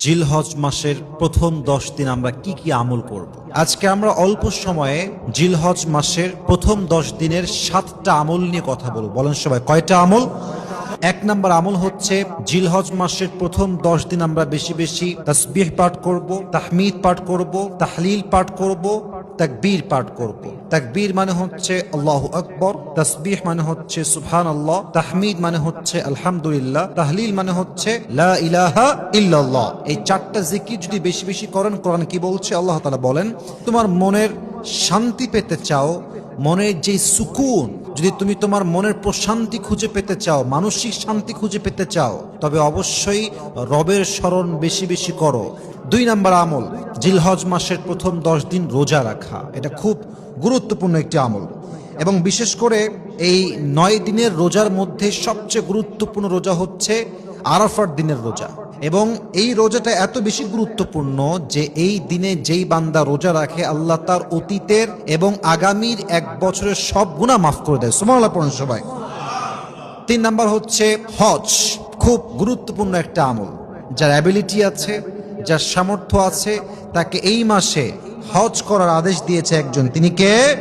জিলহজ মাসের প্রথম দশ দিন আমরা কি কি আমল করব? আজকে আমরা অল্প সময়ে জিলহজ মাসের প্রথম দশ দিনের সাতটা আমল নিয়ে কথা বলব। বলেন সবাই, কয়টা আমল? এক নম্বর আমল হচ্ছে জিলহজ মাসের প্রথম দশ দিন আমরা বেশি বেশি তসবিহ পাঠ করব, তাহমিদ পাঠ করব, তাহলিল পাঠ করব, তাকবীর পাঠ করব। তাকবীর মানে হচ্ছে আল্লাহ আকবর, তসবিহ মানে হচ্ছে সুবহান আল্লাহ তাহমিদ মানে হচ্ছে আলহামদুলিল্লাহ, তাহলিল মানে হচ্ছে লা ইলাহা ইল্লাল্লাহ। এই চারটা জিকির যদি বেশি বেশি করেন, কোরআন কি বলছে? আল্লাহ তাআলা বলেন, তোমার মনের শান্তি পেতে চাও, মনের যে সুকুন, যদি তুমি তোমার মনের প্রশান্তি খুঁজে পেতে চাও, মানসিক শান্তি খুঁজে পেতে চাও, তবে অবশ্যই রবের স্মরণ বেশি বেশি করো। দুই নাম্বার আমল, জিলহজ মাসের প্রথম দশ দিন রোজা রাখা। এটা খুব গুরুত্বপূর্ণ একটি আমল। এবং বিশেষ করে এই নয় দিনের রোজার মধ্যে সবচেয়ে গুরুত্বপূর্ণ রোজা হচ্ছে আরাফার দিনের রোজা। এবং এই রোজাটা এত বেশি গুরুত্বপূর্ণ যে এই দিনে যেই বান্দা রোজা রাখে, আল্লাহ তার অতীতের এবং আগামীর এক বছরের সব গুণা মাফ করে দেয়। সুমাল্লাহ পড়েন সবাই। তিন নাম্বার হচ্ছে হজ। খুব গুরুত্বপূর্ণ একটা আমল। যার অ্যাবিলিটি আছে, যার সামর্থ্য আছে, তাকে এই মাসে হজ করার আদেশ দিয়েছে একজন। তিনি কে?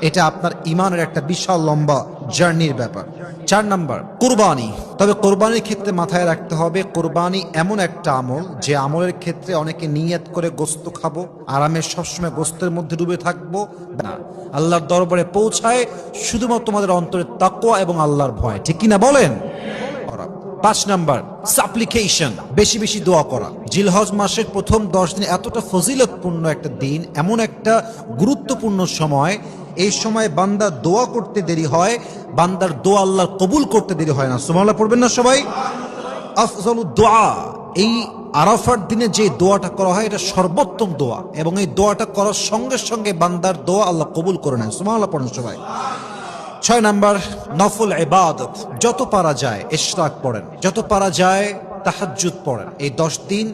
এটা আপনার ইমানের একটা বিশাল লম্বা জার্নির ব্যাপার। চার নাম্বার, কোরবানি। তবে কোরবানির ক্ষেত্রে মাথায় রাখতে হবে, কোরবানি এমন একটা আমল, যে আমলের ক্ষেত্রে অনেকে নিয়ত করে গোস্ত খাব, আরামে সবসময় গোস্তের মধ্যে ডুবে থাকব, না। আল্লাহর দরবারে পৌঁছায় শুধুমাত্র তোমাদের অন্তরে তাকোয়া এবং আল্লাহর ভয়। ঠিক কিনা বলেন। পাঁচ নাম্বার সাপ্লিকেশন বেশি বেশি দোয়া করা। জিলহজ মাসের প্রথম দশ দিন এতটা ফজিলতপূর্ণ একটা দিন, এমন একটা গুরুত্বপূর্ণ সময়, এই সময় বান্দা দোয়া করতে দেরি হয়, বান্দার দোয়া আল্লাহ কবুল করতে দেরি হয় না। সুমাল্লাহ পড়বেন না সবাই? আফজল দোয়া, এই আরাফার দিনে যে দোয়াটা করা হয়, এটা সর্বোত্তম দোয়া। এবং এই দোয়াটা করার সঙ্গে সঙ্গে বান্দার দোয়া আল্লাহ কবুল করে নেন। সুমাল্লাহ পড়েন সবাই। ছয় নাম্বার, নফল এবাদত যত পারা যায়, ইশরাক পড়েন। যত পারা যায়, তাহাজ্জুদ পড়েন। এই দশ দিন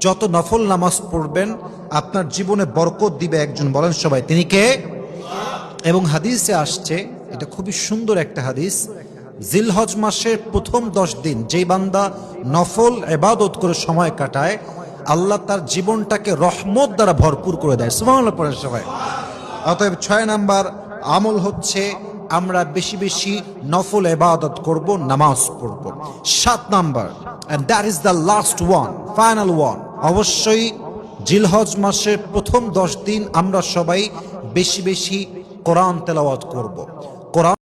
যত নফল নামাজ পড়বেন, আপনার জীবনে বরকত দিবে একজন। বলেন সবাই, তিনি কে? এবং হাদিসে আসছে, এটা খুবই সুন্দর একটা হাদিস, জিলহজ মাসের প্রথম দশ দিন যেই বান্দা নফল এবাদত করে সময় কাটায়, আল্লাহ তার জীবনটাকে রহমত দ্বারা ভরপুর করে দেয়। সুমাল্লাহ পড়েন সবাই। অতএব ছয় নাম্বার আমল হচ্ছে আমরা বেশি বেশি নফল এবাদত করব, নামাজ পড়ব। সাত number and that is the last one final one অবশ্যই জিলহজ মাসের প্রথম দশ দিন আমরা সবাই বেশি বেশি কোরআন তেলাওয়াত করব। কোরআন